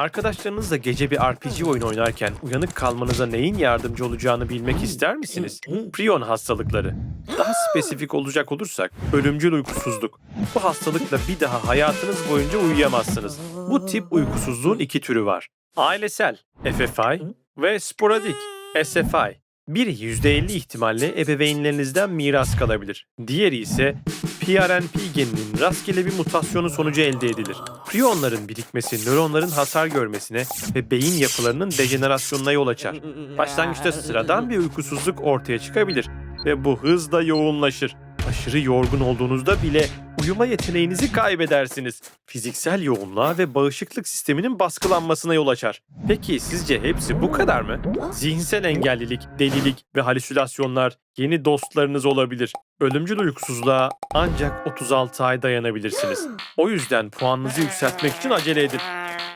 Arkadaşlarınızla gece bir RPG oyun oynarken uyanık kalmanıza neyin yardımcı olacağını bilmek ister misiniz? Prion hastalıkları. Daha spesifik olacak olursak ölümcül uykusuzluk. Bu hastalıkla bir daha hayatınız boyunca uyuyamazsınız. Bu tip uykusuzluğun iki türü var. Ailesel, FFI ve sporadik, SFI. Biri %50 ihtimalle ebeveynlerinizden miras kalabilir. Diğeri ise PRNP geninin rastgele bir mutasyonu sonucu elde edilir. Priyonların birikmesi nöronların hasar görmesine ve beyin yapılarının dejenerasyonuna yol açar. Başlangıçta sıradan bir uykusuzluk ortaya çıkabilir ve bu hızla yoğunlaşır. Aşırı yorgun olduğunuzda bile uyuma yeteneğinizi kaybedersiniz. Fiziksel yoğunluğa ve bağışıklık sisteminin baskılanmasına yol açar. Peki sizce hepsi bu kadar mı? Zihinsel engellilik, delilik ve halüsinasyonlar yeni dostlarınız olabilir. Ölümcül uykusuzluğa ancak 36 ay dayanabilirsiniz. O yüzden puanınızı yükseltmek için acele edin.